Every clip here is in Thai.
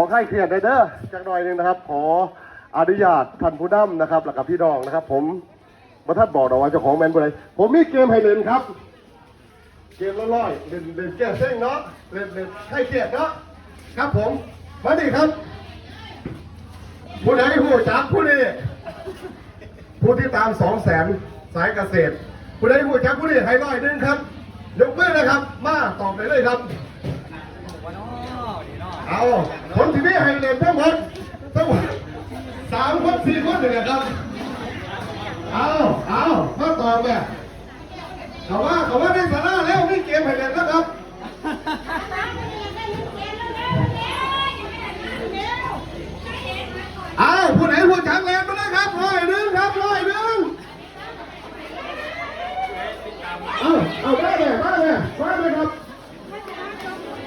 ขอให้เครียดได้เด้อจักหน่อยหนึ่งนะครับ ขออนุญาตท่านผู้นำนะครับแล้วกับพี่น้องนะครับ ผมมาท่านบอกเราว่าเจ้าของแมนบุรีผมมีเกมให้เล่นครับ เกมละร้อยเล่นเล่นแก้เส้นเนาะเล่นเล่นให้เครียดเนาะครับผมมาดิครับ ผู้ใดผู้จักผู้นี้ผู้ที่ตามสองแสนสายเกษตร ผู้ใดผู้จักผู้นี้ให้ร้อยหนึงครับยกมือนะครับ มาตอบได้เลยครับ เอาคนที่นี่ให้เล่นทั้งหมดทั้งหมดสามคนสี่คนหนึ่งครับเอาเอามาตอบแม่เขาว่าเขาว่าในสาระแล้วนี่เกมให้เล่นนะครับเอาผู้ไหนผู้จักเล่นมาเลยครับร้อยหนึ่งครับร้อยหนึ่งเอาเอาได้เลยมาเลยมาเลยครับ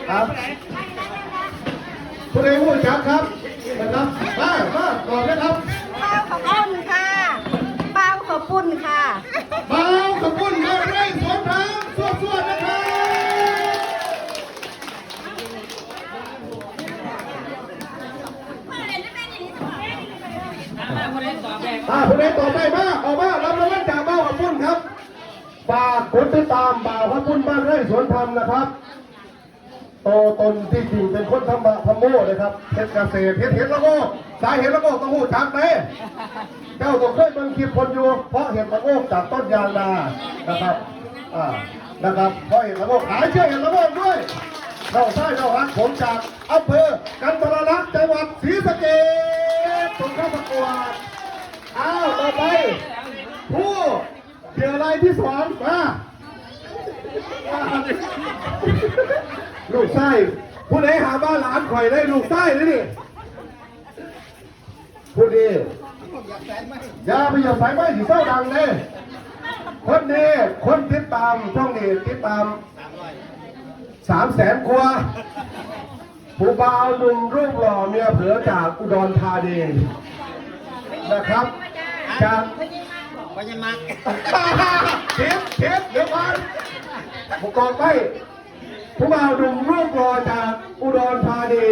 ครับ ผู้ใดผู้จักครับนะครับมามาตอบนะครับเปาขอบคุณค่ะเปาขอบคุณค่ะเบาขอบคุณครับได้สวนทางสวดสวดนะครับอ่าผู้ใดตอบได้มาออกมารับรางวัลจากเบาขอบคุณครับฝากกดติดตามบ่าวขอบคุณบ้านไร่สวนธรรมนะครับ โตตนที่จริงเป็นคนทำบะทำโม่เลยครับเพชรเกษตรเพชรเห็ดละโง่สายเห็ดละโง่ต้องหูจักไหมเจ้าต้องเคยเบิ่งคลิปคนอยู่ เพราะเห็ดละโง่จากต้นยางนานะครับอ่านะครับเพราะเห็ดละโง่ขายเชื่อเห็ดละโง่ด้วยเราใช่เรารักผมจากอำเภอกันทรลักษณ์จังหวัดศรีสะเกษตรงเข้าประกวดอ้าวต่อไปผู้เดี๋ยวรายที่สองมา ลูกไส้ผู้ใดหาบ้านหลานข่อยได้ลูกไส้เลยนี่ผู้ดีอย่าไปอย่าใส่ไม้สีเศร้าดังเลยคนนี้คนติดตามช่องนี้ติดตามสามแสนกว่าผู้บ่าวหนุ่มรูปหล่อเมียเผือจากอุดรธานีนะครับจากพญามักเทปเทปเดี๋ยวก่อนผู้กองไป ผู้บ่าวหนุ่มรูปหล่อจากอุดรธานี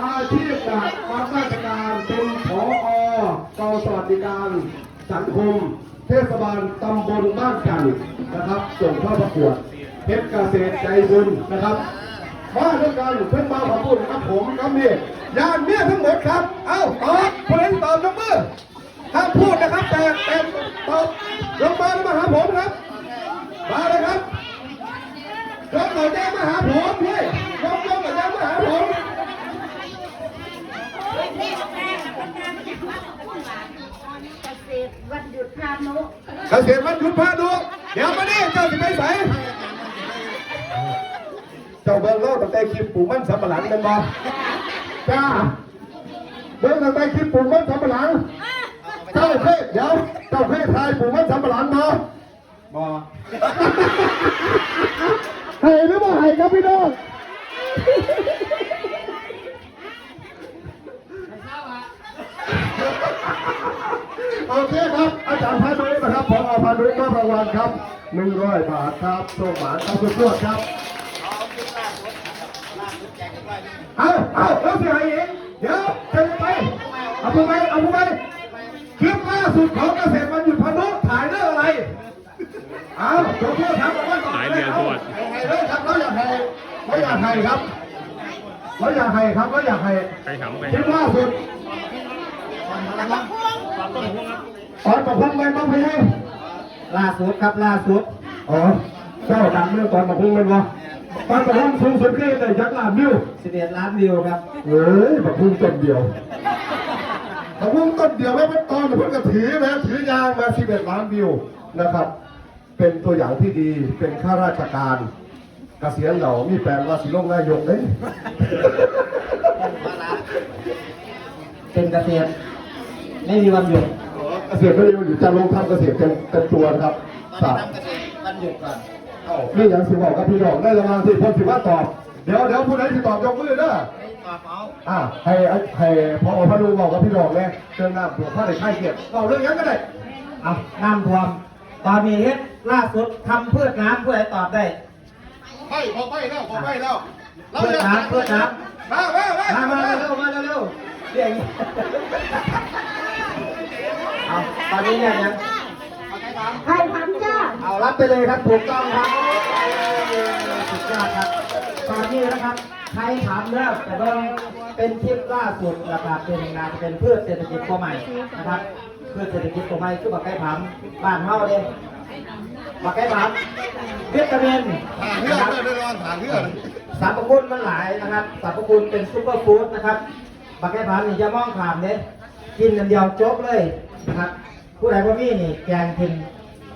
อาชีพจากรับราชการเป็นผอกองสวัสดิการสังคม เทศบาลตำบลบ้านกันนะครับ ส่งเข้าประกวดเพชรเกษตรใจบุญนะครับมาด้วยกันเพื่อนมาขอบคุณครับผมครับนี่ยานเมียทั้งหมดครับ เอ้าตอบคนนี้ตอบยกมือถ้าพูดนะครับแต่แต่ตอบลงมามาหาผมครับ มาเลยครับยกหน่อยแจ้งมาหาผมพี่ยกยกหน่อยแจ้งมาหาผม เกษตรวันห ยุดพานุเกษตรวันหยุดพาดูเดี๋ยวมาดิเจ้าสิไปใส่เจ้าเบิ้งโลกตั้งแต่คลิปปลูกมันสำปะหลังเป็นบ่จ้าเบิ้งตั้งแต่คลิปปลูกมันสำปะหลังเจ้าเคยเดี๋ยวเจ้าเคยทายปลูกมันสำปะหลังบ่บอให้หรือบ่ให้ครับพี่น้อง โอเคครับ อาจารย์พานุนะครับพอพานุมอบรางวัลครับหนึ่งร้อยบาทครับส่งหมานครับสุดยอดครับเอาเอาเอาเสียหายอีกเดี๋ยวเจะไปเอาไปเอาไปคลิปล่าสุดของเกษตรวันหยุดพานุถ่ายเรื่องอะไรเอาโชว์ตัวครับเอาไว้ก่อนถ่ายเดือนตรวจให้ให้เลยครับเขาอยากให้เขาอยากให้ครับเขาอยากให้ครับเขาอยากให้ไปหำไปคลิปล่าสุด ปลาต้นพวกครับอ๋อประพันธ์ไปบ้างไหมให้ล่าสุดครับล่าสุดอ๋อเจ้าดังเรื่องตอนประพุงเป็นวะตอนประพุงสูงสุดที่ได้ยักษ์ลาดนิ้ว11ล้านวิวครับเฮ้ยประพุงต้นเดียวประพุงต้นเดียวไม่เป็นตอนเพิ่งกระถือนะถือยางมาสิบเอ็ดล้านวิวนะครับ เป็นตัวอย่างที่ดีเป็นข้าราชการเกษียณเหล่ามีแฟนว่าสิลงนายกเลยเป็นเกษตร ไม่มีวันหยุดเกษตรไม่ได้อยู่จะลงทำเกษตรเต็มเต็มตัวนะครับตอนสานี้ทำเกษตรวันหยุดก่อนเอ้านี่ยังสิบอกกับพี่น้องได้ระวังที่คนสิว่าตอบ เดี๋ยวเดี๋ยวผู้ใดที่ตอบยกมือเด้อตอบเอาอ่าให้ให้พอพนุบอกกับพี่น้องเลยเรื่องน้ำหลวงพ่อได้ค่ายเกียรติเอาเรื่องยังก็ได้เอาน้ำท่วมตอนนี้เฮ็ดล่าสุดทำเพื่อน้ำเพื่อให้ตอบได้ไม่พอไปแล้วพอไปแล้วเพื่อน้ำเพื่อน้มามามามามาเร็วมาเร็วเรียกอย่างนี้ เอาตอนนี้เนี่ยยังใครทำจ้าเอารับไปเลยครับถูกต้องครับสุดยอดครับ ตอนนี้นะครับใครถามเรื่องแต่ว่าเป็นคลิปล่าสุดนะครับเป็นงานเป็นพืชเศรษฐกิจตัวใหม่นะครับพืชเศรษฐกิจตัวใหม่คือบักไก่ผํบ้านเฮาเลยบักไก่ผํวิตามินหาเพื่อนเลยได้รอนหาเพื่อนสรรพคุณมันหลายนะครับสรรพคุณเป็นซูเปอร์ฟู้ดนะครับบักไก่ผํนี่จะมองขามเนี่ย กินอันเดียวจบเลยนะครับผู้ใดว่ามีนี่แกงกิน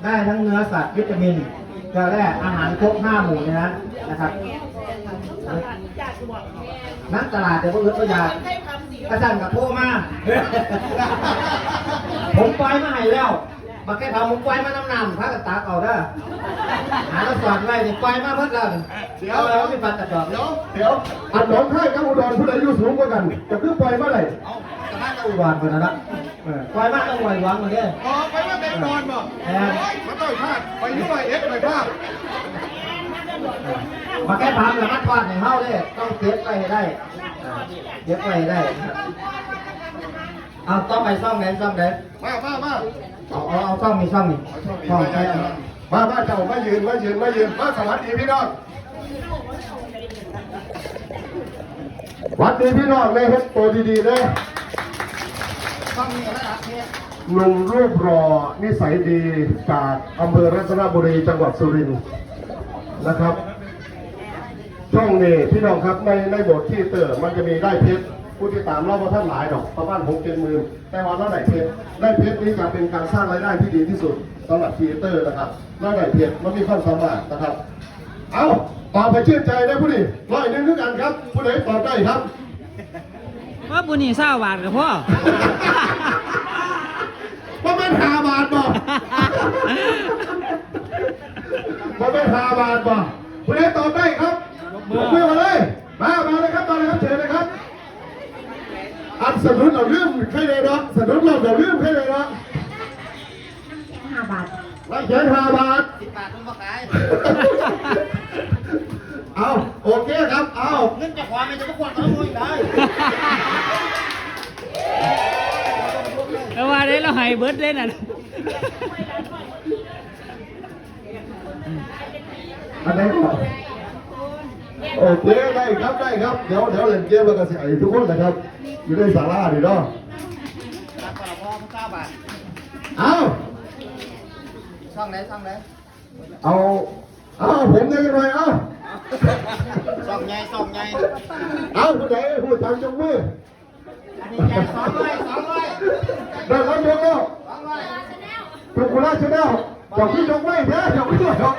ได้ทั้งเนื้อสัตว์วิตามินเกลือแร่อาหารครบห้าหมู่ในนั้นนะครับนักตลาดแต่พวกรถก็อยากกระสั่นกับโทรมา ผมปล่อยมาให้แล้วมาแค่เผาผมปล่อยมานำนำพระกันตากเอาเด้อหาแล้วสอนไว้นี่ปล่อยมาเพิ่นแล้วเดี๋ยวแล้วมีปัดกระจอกเดี๋ยวเดี๋ยว อันหนองไข่กับอุดรผู้ใดอยู่สูงกว่ากันจะขึ้นไปเมื่อไหร่ เอากระบ้านต้องอุดรคนนะเออปล่อยมาต้องไหวหวังเหมือนเด้อออกไปว่าเป็นนอนบ่แอนมาต่อยพลาดไปที่ไปเอ็กซ์ไปพลาดมาแค่ถามแล้วมาทอดให้เฮาเด้อต้องเก็บไว้ให้ได้อ่าเก็บไว้ให้ได้ครับเอาต้องไปซ่อมไหนซ่อมไหนมามามาเอาเอาเอาซ่อมมีซ่อมมีซ่อมใช่ไหมมามาเจ้ามายืนมายืนมายืนมาสวัสดีพี่น้องสวัสดีพี่น้องเลยเฮ็ดตัวดีๆเลย ซ่อมมีอะไรครับเนี่ยหนุ่มรูปรอนิสัยดีจากอำเภอรัตนบุรีจังหวัดสุรินทร์นะครับ ช่องนี้พี่น้องครับในในบทที่เตอร์มันจะมีได้เพชรผู้ที่ตามเราพอท่านหลายดอกประมาณหกเจ็ดหมื่นแต่ว่าเราได้เพชรได้เพชรนี้จะเป็นการสร้างรายได้ที่ดีที่สุดสำหรับครีเอเตอร์นะครับเราได้เพชรมันมีความสามารถนะครับ เอาตอบไปชื่นใจได้ผู้นี้ร้อยหนึ่งด้วยกันครับ ผู้ใดตอบได้ครับ ว่าบุญนี่เศร้าบาทกับพ่อ ว่าเป็นหาบาทบ่ว่าเป็นหาบาทบ่ผู้ใดตอบได้ครับยกมือมาเลย มา มาเลยครับ มาเลยครับเชิญเลยครับ อันสนุนเราลืมใครเลยเนาะสนุนเราเราลืมใครเลยเนาะห้าบาทรักเขียนหาบาทสิบบาทมันบ่ขายเอา โอเคครับเอาเงินจะขวาไม่จะทุกคนก็ต้องรู้อยู่ได้แล้วว่าได้เราใหายเบิร์ดเล่นอะอันไหนก่อนโอเคได้ครับได้ครับ เดี๋ยวเดี๋ยวเล่นเกมแล้วก็สิไอ้ทุกคนนะครับ อยู่ในศาลาดิเนาะราคาพอมันเก้าบาทเอาช่องไหนช่องไหนเอาเอาผมได้ยังไงเอา ช่องใหญ่ช่องใหญ่เอาผู้ใดผู้ทำจงมืออันนี้แจกสองร้อยสองร้อยได้รับยกแล้วสองร้อยเป็นกุลาชาแนลเจ้าพี่ยกไว้เด้อเจ้าพี่ยก